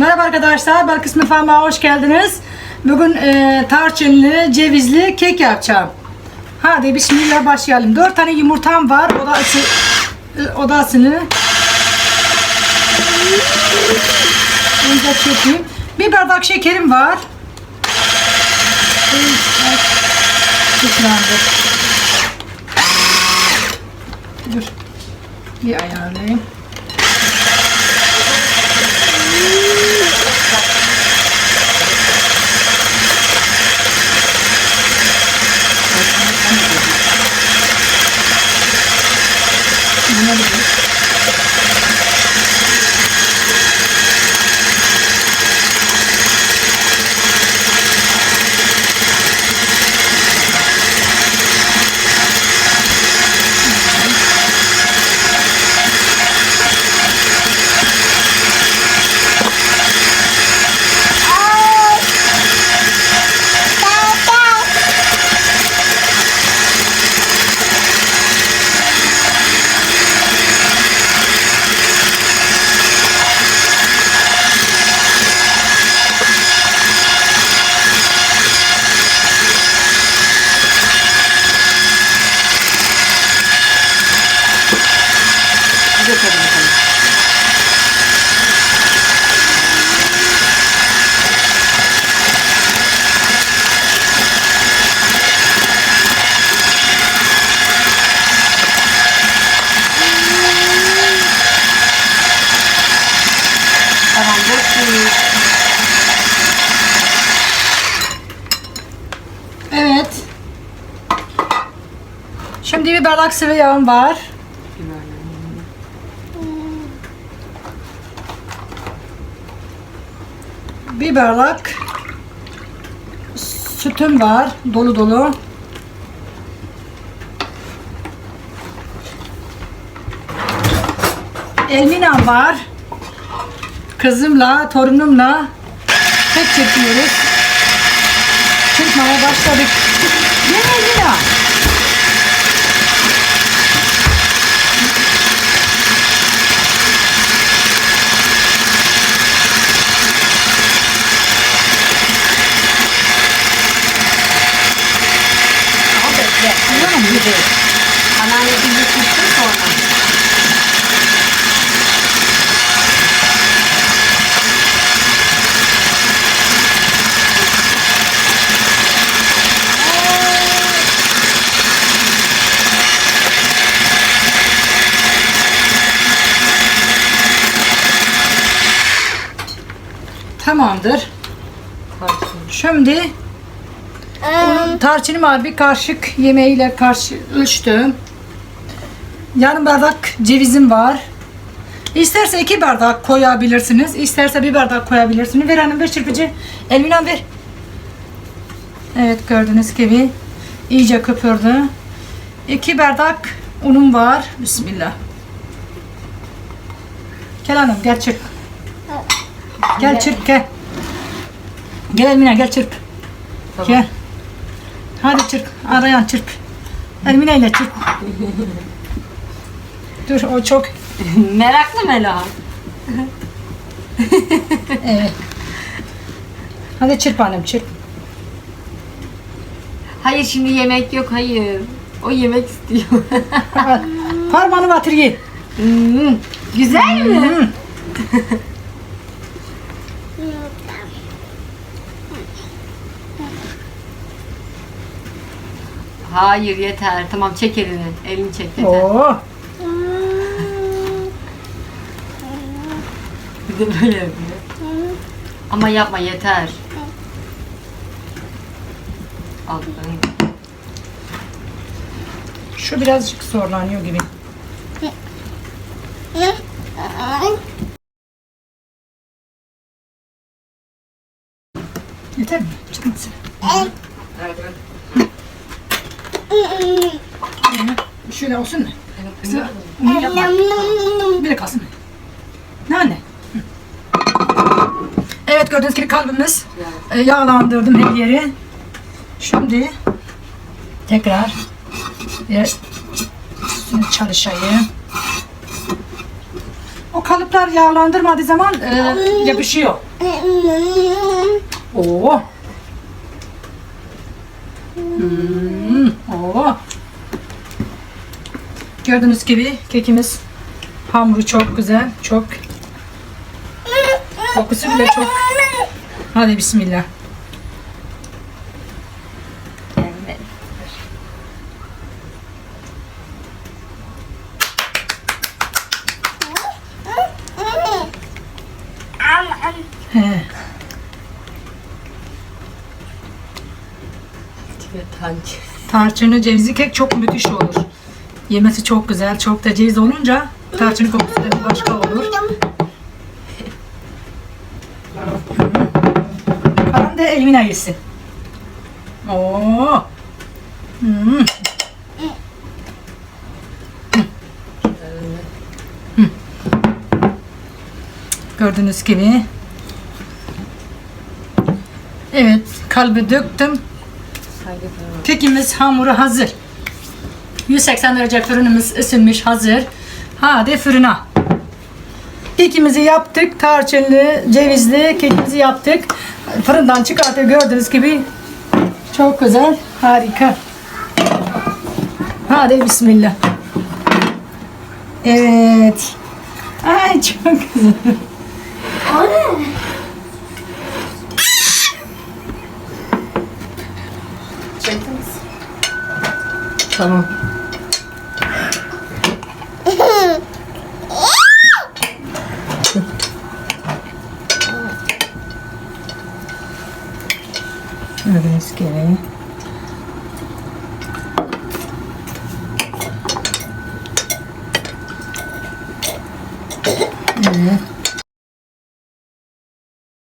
Merhaba arkadaşlar, Belkıs Mutfağıma hoş geldiniz. Bugün e, tarçınlı, cevizli kek yapacağım. Hadi bismillah başlayalım. 4 tane yumurtam var, o da ısı, e, o da ısını. Önce çekeyim. Bir bardak şekerim var. Şükrandır. Dur. Bir ayarlayayım. Buna bir Tamam döktük. Evet. Şimdi bir bardak sıvı yağım var. Bir bardak sütüm var. Dolu dolu. Elminam var. Kızımla, torunumla tek çekiyoruz. Çırpmaya başladık. Yine Elmina. Tamamdır. Şimdi onun tarçınım var bir kaşık yemeğiyle karşı ölçtüm. Yarım bardak cevizim var. İsterse iki bardak koyabilirsiniz. isterse bir bardak koyabilirsiniz. Ver hanım ver çırpıcı. Elminan ver. Evet gördüğünüz gibi iyice köpürdü. İki bardak unum var. Bismillah. Gel hanım gel. Gel çırp gel. Gel Elmina gel çırp. Gel. Hadi çırp. Arayan çırp. Elmina ile çırp. Dur o çok. Meraklı Mela. Evet. Hadi çırp annem çırp. Hayır şimdi yemek yok hayır. O yemek istiyor. Parmağını batır ye. Hmm, Güzel mi? Hmm. Hayır yeter. Tamam çek elini. Elini çek yeter. Oo. Bir de böyle yapıyor. Ama yapma yeter. Altlarını. Şu birazcık zorlanıyor gibi. Yeter mi? Çık mısın? Şöyle olsun mu? Kızım, bunu yapma. Bir de kalsın. Ne anne? Evet gördüğünüz gibi kalbimiz e, yağlandırdım her yeri. Şimdi tekrar bir üstüne çalışayım. O kalıplar yağlandırmadığı zaman e, yapışıyor. Oo. Hmm, oo. Gördüğünüz gibi kekimiz hamuru çok güzel, çok kokusu bile çok. Hadi bismillah. He. Tarçınlı cevizli kek çok müthiş olur. Yemesi çok güzel. Çok da ceviz olunca tarçın kokusu da başka olur. Kalan da Emine yesin. Oo. Hmm. Gördüğünüz gibi. Evet, kalbi döktüm. Kekimiz hamuru hazır. 180 derece fırınımız ısınmış hazır. Hadi fırına. Kekimizi yaptık. Tarçınlı, cevizli kekimizi yaptık. Fırından çıkartıyor gördüğünüz gibi. Çok güzel. Harika. Hadi bismillah. Evet. Ay çok güzel. Tamam. Gördüğünüz gibi.